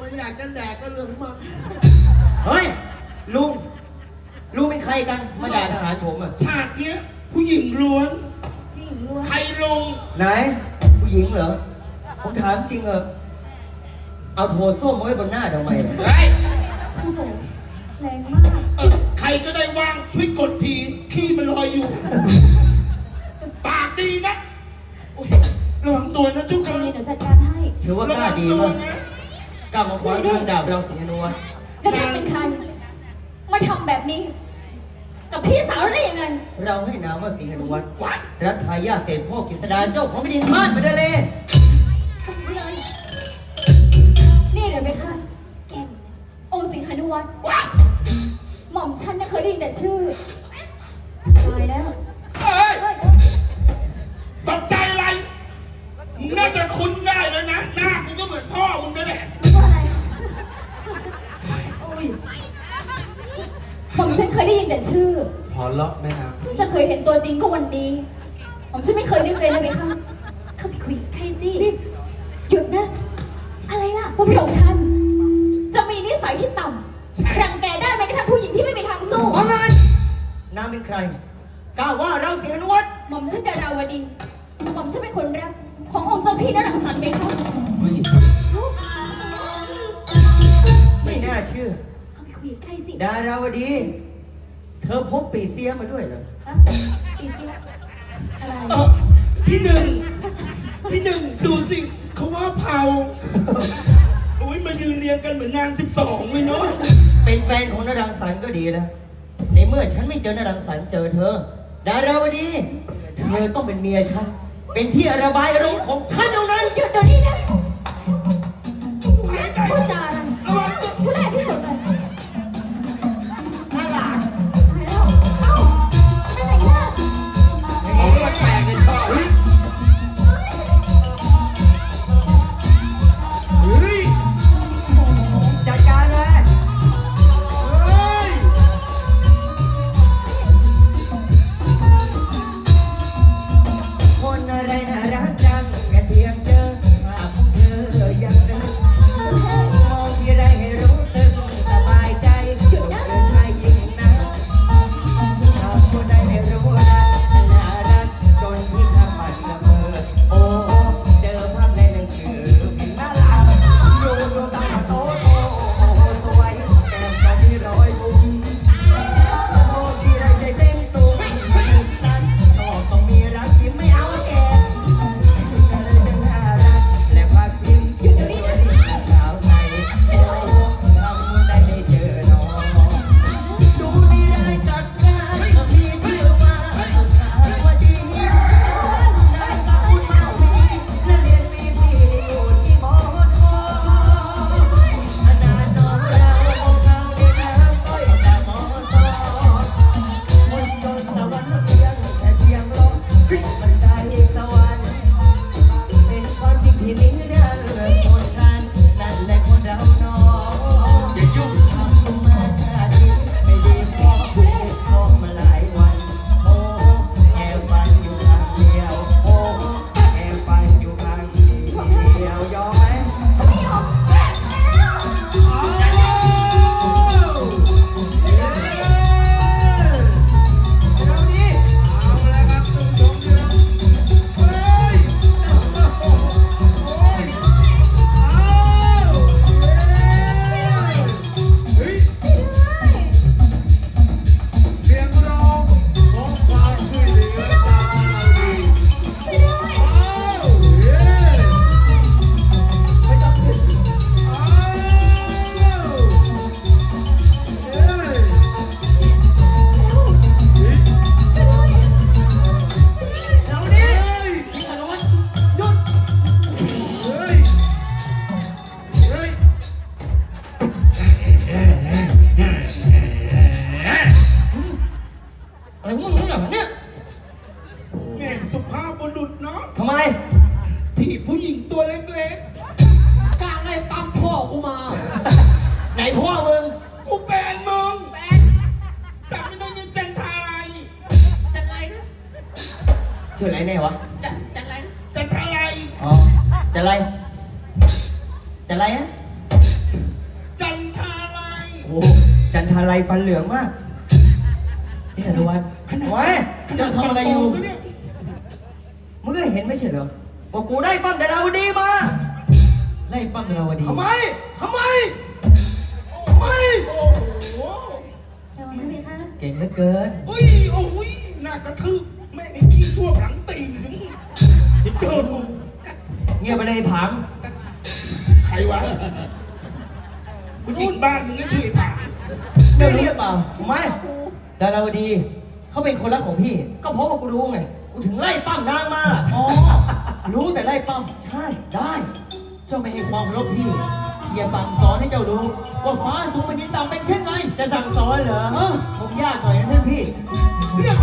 มันอยากจะแดกก็เรื่องของมันเฮ้ย ลุง ลุงเป็นใครกัน มาด่าทหารผมอะ ฉากเนี้ย ผู้หญิงล้วน ผู้หญิงล้วนใครลง ไหน ผู้หญิงเหรอ ผมถามจริงเหรอ เอาโถส้วมมาไว้บนหน้าทำไมอะเฮ้ยโอ้โหแรงมาก เออใครก็ได้ว่างช่วยกดทีขี้มันลอยอยู่ ปากดีนะโอ้ยระวังตัวนะทุกคใจนเย็นเดี๋ยวจัดการให้ ถือว่ากระล้าวังดีตัวมากนะ กล้ามาขวางทางดาบเราสิงห์นวลแล้วท่านเป็นใคร มาทำแบบนี้ กับพี่สาวเราได้ยังไง เราให้นามว่าสิงห์นวลวัดรัฐายาเศรษฐพ่อกฤษดาเจ้าของแผ่นดินม่านมาดาเลสมเลยนี่เดี๋ยวไหมคะแก่นองค์สิงหานุวัตรวัดหม่อมฉันน่ะเคยได้ยินแต่ชื่อ หม่อมฉันเคยได้ยินแต่ชื่อ พอเลาะแม่น้เพิ่งจะเคยเห็นตัวจริงก็วันนี้ ผมฉันไม่เคยนึกเลยนะไหมคะเข้าไปคุยกับใครสินี่หยุดนะ อะไรล่ะว่าพระองค์ท่าน จะมีนิสัยที่ต่ำรังแกได้ไหมกระทั่งผู้หญิงที่ไม่มีทางสู้ว่าไงนามเป็นใครกล้าว่าเราสิงห์นวลหม่อมฉันดาราวดีหม่อมฉันเป็นคนรักขององค์เจ้าพี่นรังสรรค์ไหมคะำเฮ้ยไม่น่าเชื่อ เข้าไปคุยกับใครสิดาราวดี เธอพกปีเสียมาด้วยเหรอฮะอีเสียอะไรเออพี่หนึ่ง พี่หนึ่งดูสิเขาว่าเผาโอ้ยมายืนเรียงกันเหมือนนางสิบสองเลยเนาะเป็นแฟนของนรังสรรค์ก็ดีแล้วในเมื่อฉันไม่เจอนรังสรรค์เจอเธอ ดาราวดี เธอต้องเป็นเมียฉัน เป็นที่ระบายอารมณ์ของฉันเท่านั้น หยุดเดี๋ยวนี้นะ ชื่ออะไรแน่วะ จันจันไรนะจันทาอะไรอ๋อ จะอะไร จะอะไรฮะจันทาไรฟันเหลืองมากนี่อนุวัฒน์ขนาดโอ้ยขนาดทำอะไรอยู่ เนี่ยมึงก็เห็นไม่ใช่เหรอว่ากูได้ปั้มแต่เราดีมาไล่ปั้มดาราวดีทำไมทำไมทำไมโอ้โหระวังนะเพคะ เก่งเหลือเกินเฮ้ยโอ้ยน่ากระทืบ แม่งไอ้ขี้ทั่วหลังตีนถึงเดี๋ยวเจอมึงเงียบไปเลยไอ้ผังใครวะผู้หญิงบ้านมึงก็ชื่อไอ้ผาเจ้ารู้หรือเปล่าทำไมดาราวดีเขาเป็นคนรักของพี่ ก็เพราะว่ากูรู้ไง กูถึงไล่ปั้มนางมา อ๋อ รู้แต่ไล่ปั้ม ใช่ ได้ เจ้าไม่ให้ความเคารพพี่ อย่าสั่งสอนให้เจ้ารู้ ว่าฟ้าสูงเป็นดินต่ำเป็นเช่นไร จะสั่งสอนเหรอเออผมยากหน่อยนะท่านพี่ เรื่อง